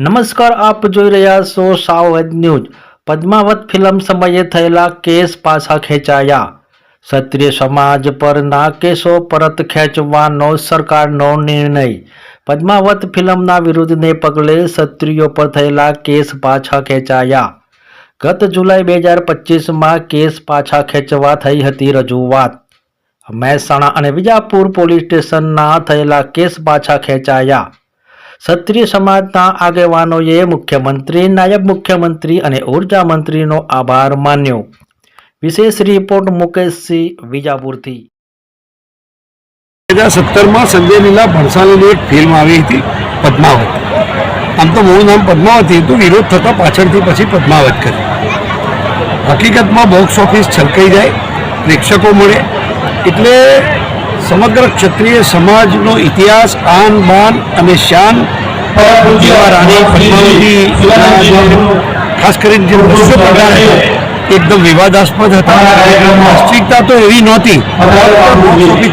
નમસ્કાર આપ જોઈ રહ્યા છો સાવધ ન્યૂઝ પદ્માવત ફિલ્મ સમયે થયેલા કેસ પાછા ખેંચાયા ક્ષત્રિય સમાજ પરના કેસો પરત ખેંચવાનો સરકારનો નિર્ણય પદ્માવત ફિલ્મના વિરુદ્ધને પગલે ક્ષત્રિયો પર થયેલા કેસ પાછા ખેંચાયા ગત જુલાઈ બે હજાર પચીસમાં કેસ પાછા ખેંચવા થઈ હતી રજૂઆત મહેસાણા અને વિજાપુર પોલીસ સ્ટેશનના થયેલા કેસ પાછા ખેંચાયા। ક્ષત્રિય સમાજના આગેવાનોએ મુખ્યમંત્રી, નાયબ મુખ્યમંત્રી અને ઊર્જા મંત્રીનો આભાર માન્યો. વિશેષ રિપોર્ટ મુકેશસિંહ વિજાપુરથી. બે હજાર સત્તરમાં સંજય લીલા ભણસાલીની એક ફિલ્મ આવી હતી, પદ્માવત. આમ તો મૂળ નામ પદ્માવતી હતું વિરોધ થતાં પાછળથી પછી પદ્માવત કરી. હકીકતમાં બોક્સ ઓફિસ છલકાઈ જાય, પ્રેક્ષકો મળે, એટલે સમગ્ર ક્ષત્રિય સમાજનો ઇતિહાસ આન બાન અને શાન જેવા રાણી ખાસ કરીને જે એકદમ વિવાદાસ્પદ હતા. વાસ્તવિકતા તો એવી નહોતી.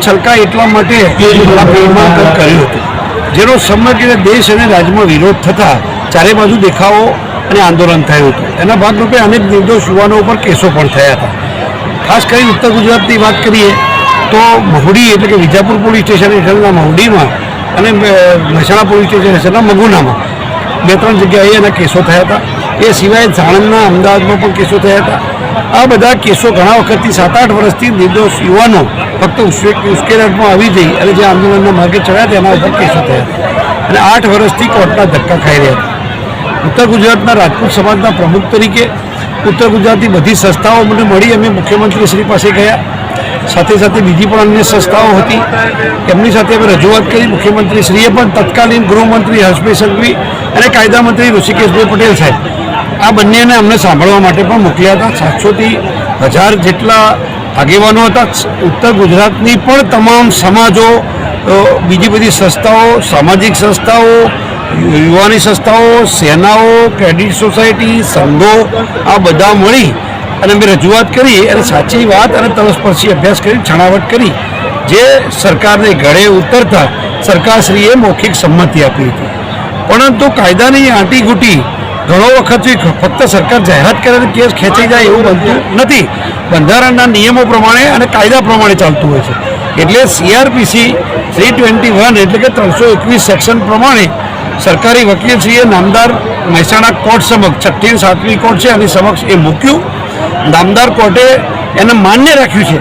છલકા એટલા માટે કર્યું હતું. જેનો સમગ્ર દેશ અને રાજ્યમાં વિરોધ થતા ચારે બાજુ દેખાવો અને આંદોલન થયું હતું. એના ભાગરૂપે અનેક નિર્દોષ યુવાનો ઉપર કેસો પણ થયા હતા. ખાસ કરીને ઉત્તર ગુજરાતની વાત કરીએ તો મહુડી એટલે કે વિજાપુર પોલીસ સ્ટેશન હેઠળના મહુડીમાં અને મહેસાણા પોલીસ સ્ટેશન હેઠળના મગુનામાં બે ત્રણ જગ્યાએ એના કેસો થયા હતા. એ સિવાય સાણંદના અમદાવાદમાં પણ કેસો થયા હતા. આ બધા કેસો ઘણા વખતથી સાત આઠ વર્ષથી નિર્દોષ યુવાનો ફક્ત ઉશ્કે- ઉશ્કેરાટમાં આવી જઈ અને જે આંદોલનના માર્ગે ચડ્યા તેના ઉપર કેસો થયા અને આઠ વર્ષથી કોર્ટના ધક્કા ખાઈ રહ્યા હતા. ઉત્તર ગુજરાતના રાજપૂત સમાજના પ્રમુખ તરીકે ઉત્તર ગુજરાતની બધી સંસ્થાઓ મને મળી અમે મુખ્યમંત્રી શ્રી પાસે ગયા. સાથે સાથે બીજી પણ અન્ય સંસ્થાઓ હતી. એમની સાથે અમે રજૂઆત કરી. મુખ્યમંત્રી શ્રીએ પણ તત્કાલીન ગૃહમંત્રી હર્ષભાઈ સંઘવી અને કાયદા મંત્રી ઋષિકેશભાઈ પટેલ સાહેબ આ બંનેને અમને સાંભળવા માટે પણ મોકલ્યા હતા. સાતસોથી હજાર જેટલા આગેવાનો હતા. ઉત્તર ગુજરાતની પણ તમામ સમાજો બીજી બધી સંસ્થાઓ, સામાજિક સંસ્થાઓ યુવાની સંસ્થાઓ, સેનાઓ, ક્રેડિટ સોસાયટી, સંઘો આ બધા મળી અને અમે રજૂઆત કરી અને સાચી વાત અને તલસ્પર્શી અભ્યાસ કરી, છણાવટ કરી. જે સરકારને ગળે ઉતરતા સરકારશ્રીએ મૌખિક સંમતિ આપી હતી. પરંતુ કાયદાની આંટીઘૂંટી ઘણો વખત ફક્ત સરકાર જાહેરાત કરે કેસ ખેંચાઈ જાય એવું બનતું નથી. બંધારણના નિયમો પ્રમાણે અને કાયદા પ્રમાણે ચાલતું હોય છે. એટલે સીઆરપીસી થ્રી ટ્વેન્ટી વન એટલે કે ત્રણસો એકવીસ સેક્શન પ્રમાણે સરકારી વકીલશ્રીએ નામદાર મહેસાણા કોર્ટ સમક્ષ, છઠ્ઠી સાતમી કોર્ટ છે એની સમક્ષ એ મૂક્યું. નામદાર કોર્ટે એને માન્ય રાખ્યું છે.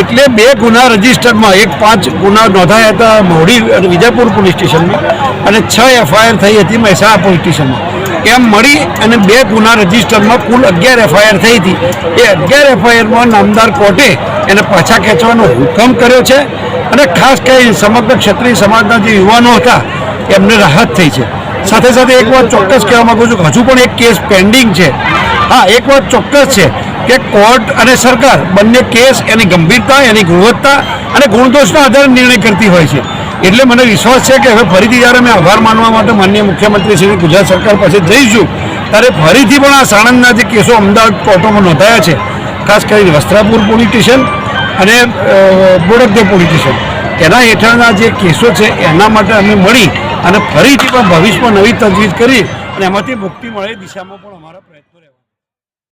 એટલે બે ગુના રજિસ્ટરમાં, એક પાંચ ગુના નોંધાયા હતા મોડી અને વિજાપુર પોલીસ સ્ટેશનમાં અને છ એફઆઈઆર થઈ હતી મહેસાણા પોલીસ સ્ટેશનમાં. એમ મળી અને બે ગુના રજિસ્ટરમાં કુલ અગિયાર એફઆઈઆર થઈ હતી. એ અગિયાર એફઆઈઆરમાં નામદાર કોર્ટે એને પાછા ખેંચવાનો હુકમ કર્યો છે અને ખાસ કરી સમગ્ર ક્ષત્રિય સમાજના જે યુવાનો હતા, એમને રાહત થઈ છે. સાથે સાથે એક વાત ચોક્કસ કહેવા માગું છું હજુ પણ એક કેસ પેન્ડિંગ છે. હા, એક વાત ચોક્કસ છે કે કોર્ટ અને સરકાર બંને કેસ એની ગંભીરતા, એની ગુણવત્તા અને ગુણદોષના આધારે નિર્ણય કરતી હોય છે. એટલે મને વિશ્વાસ છે કે હવે ફરીથી જ્યારે અમે આભાર માનવા માટે માનનીય મુખ્યમંત્રી શ્રી ગુજરાત સરકાર પાસે જઈશું, ત્યારે ફરીથી પણ આ સાણંદના જે કેસો અમદાવાદ કોર્ટોમાં નોંધાયા છે, ખાસ કરીને વસ્ત્રાપુર પોલીસ સ્ટેશન અને બોડકદેવ પોલીસ સ્ટેશન. એના હેઠળના જે કેસો છે, એના માટે અમે મળી અને ફરીથી પણ ભવિષ્યમાં નવી તજવીજ કરી અને એમાંથી મુક્તિ મળે દિશામાં પણ અમારા પ્રયત્નો